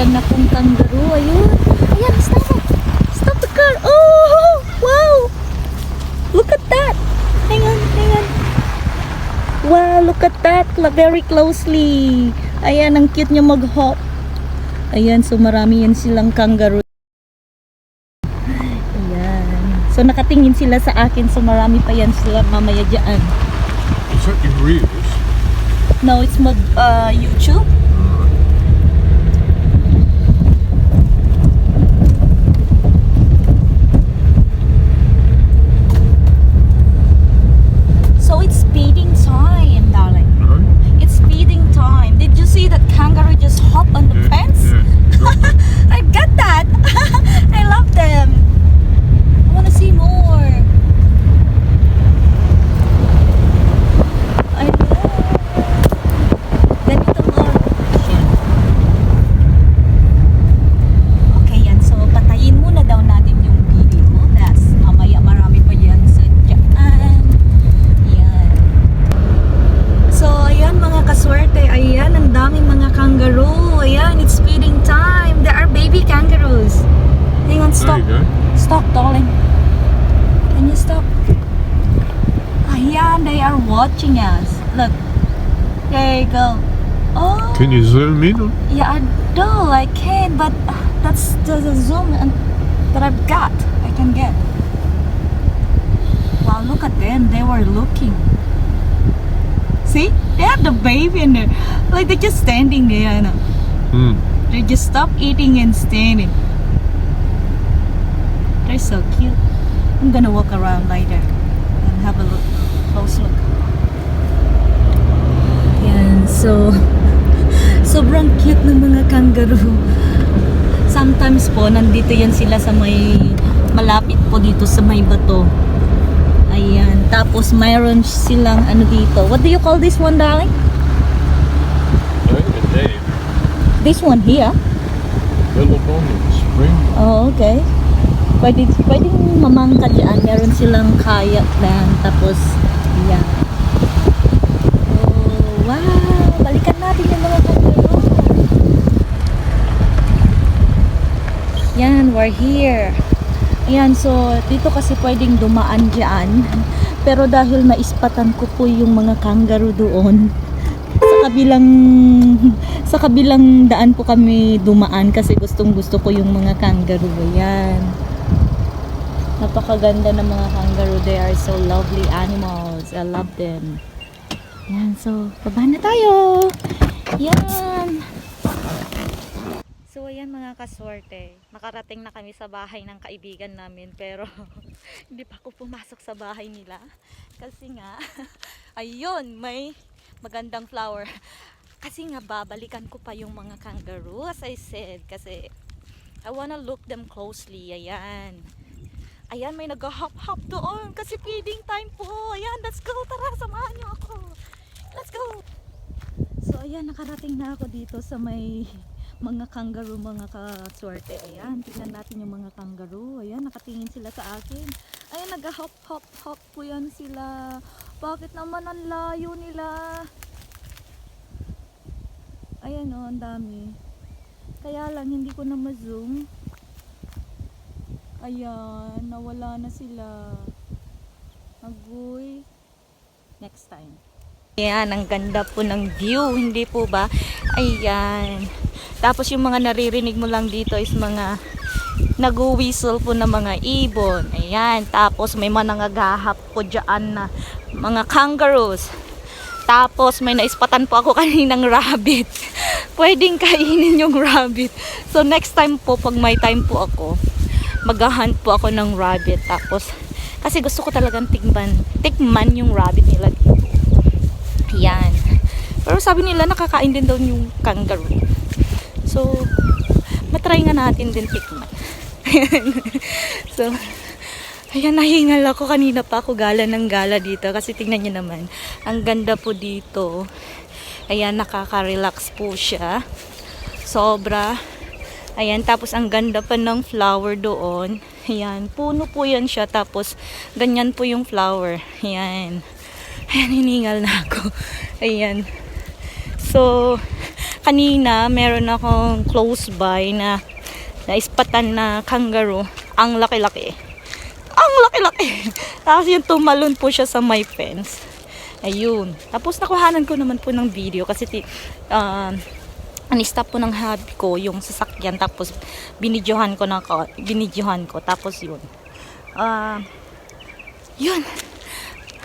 nakita na kong kangaroo. Ayun. Ayan, stop it. Stop the car. Oh, wow. Look at that. Hang on, hang on. Wow, look at that. Very closely. Ayan, ang cute niya mag-hop. Ayan, so marami yan silang kangaroo. Ayan. So nakatingin sila sa akin, so marami pa yan sila mamaya dyan. Is that your reels? No, it's mag uh, YouTube. Watching us. Look. There you go. Oh. Can you zoom in? Yeah, I do. I can, but uh, that's the, the zoom and that I've got. I can get. Wow, look at them. They were looking. See? They have the baby in there. Like they're just standing there. You know? Hmm. They just stop eating and standing. They're so cute. I'm gonna walk around later and have a look, close look. Yan, so sobrang cute ng mga kangaroo. Sometimes po, nandito yan sila sa may malapit po dito sa may bato. Ayan. Tapos mayroon silang ano dito. What do you call this one, darling? This one here. Billabong in spring. Oh, okay. Pwede, pwedeng mamangka dyan. Meron silang kayak lang. Tapos, yan. Oh, wow! Balikan natin yung mga kangaroo. Yan, we're here. Ayan, so dito kasi pwedeng dumaan dyan. Pero dahil naispatan ko po yung mga kangaroo doon, sa kabilang sa kabilang daan po kami dumaan kasi gustong gusto ko yung mga kangaroo. Ayan. Napakaganda ng mga kangaroo. They are so lovely animals. I love them. Yan, so baba na tayo. Yan. So ayan mga kaswerte, nakarating na kami sa bahay ng kaibigan namin pero hindi pa ako pumasok sa bahay nila. Kasi nga ayun may magandang flower. Kasi nga babalikan ko pa yung mga kangaroo as I said. Kasi I wanna look them closely ayan. Ayan may nag-hop-hop doon. Kasi feeding time po. Ayan let's go tara samahan niyo ako let's go so ayan nakarating na ako dito sa may mga kangaroo, mga kaswerte. Ayan, tingnan natin yung mga kangaroo. Ayan, nakatingin sila sa akin. Ayan, nag-hop, hop, hop po yan sila. Bakit naman ang layo nila? Ayan o, ang dami. Kaya lang, hindi ko na ma-zoom. Ayan, nawala na sila. Agoy. Next time. Ayan, ang ganda po ng view, hindi po ba? Ayan. Tapos yung mga naririnig mo lang dito is mga nag-whistle po ng mga ibon. Ayan. Tapos may mga nangagahap po dyan na mga kangaroos. Tapos may naispatan po ako kaninang rabbit. Pwedeng kainin yung rabbit. So next time po, pag may time po ako, maghahunt po ako ng rabbit. Tapos, kasi gusto ko talagang tikman, tikman yung rabbit nila dito. Yan. Pero sabi nila nakakain din daw yung kangaroo. So, matry nga natin din tikman. so, ayan, nahingal ako. Kanina pa ako gala ng gala dito. Kasi tingnan nyo naman, ang ganda po dito. Ayan, nakaka-relax po siya. Sobra. Ayan, tapos ang ganda pa ng flower doon. Ayan, puno po yan siya. Tapos, ganyan po yung flower. Ayan. Ayan, hiningal na ako. Ayan. So, kanina meron akong close by na naispatan na kangaroo. Ang laki-laki. Ang laki-laki. Tapos yung tumalon po siya sa my fence. Ayun. Tapos nakuhanan ko naman po ng video kasi ti, um, Ani-stop po ng hubby ko yung sasakyan tapos binidyohan ko na ko, binidyohan ko tapos yun. Ah, yun.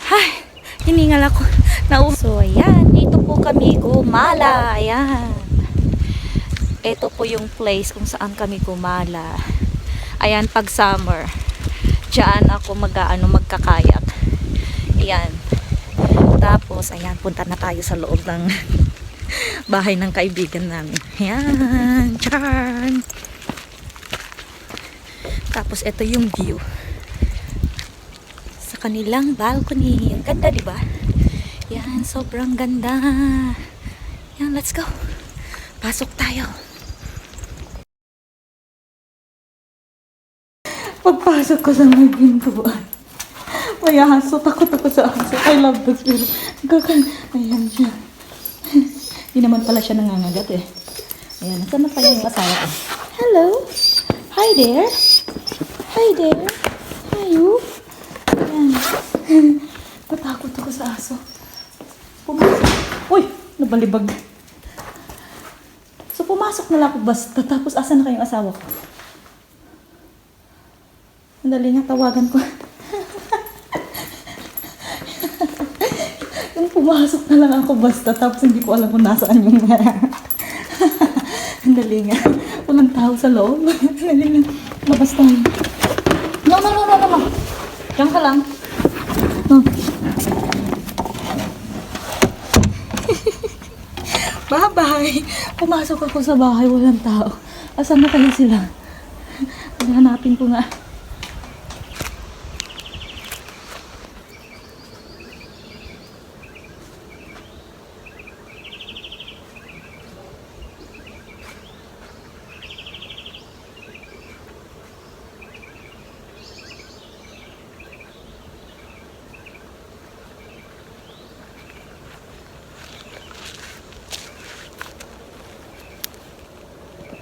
Ay, hiningal ako. Na so, ayan. Dito po kami gumala. Ayan. Ito po yung place kung saan kami gumala. Ayan, pag summer. Diyan ako mag-ano, magkakayak. Ayan. Tapos, ayan, punta na tayo sa loob ng bahay ng kaibigan namin. Ayan. Charm. Tapos, ito yung view kanilang balcony. Ang ganda, di ba? Yan, sobrang ganda. Yan, let's go. Pasok tayo. Pagpasok ko sa may pintuan, may aso. Takot ako sa aso. I love this pero gagan. Ayan siya. Hindi naman pala siya nangangagat eh. Ayan, saan na pala yung asawa ko? Hello? Hi there? Hi there? Hi you? Natakot ako sa aso. Pumasok. Uy! Nabalibag. So, pumasok na lang ako basta. Tapos, asa na kayong asawa ko? Sandali nga, tawagan ko. yung pumasok na lang ako basta. Tapos, hindi ko alam kung nasaan yung... Sandali nga. Walang tao sa loob. Sandali nga. Labas. No, no, no, no, no, no. Diyan ka lang. Bye-bye. Pumasok ako sa bahay, walang tao. Asan na kaya sila? Hanapin ko nga.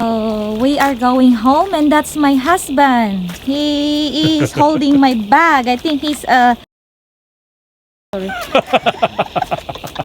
Oh, we are going home and that's my husband. He is holding my bag. I think he's uh sorry.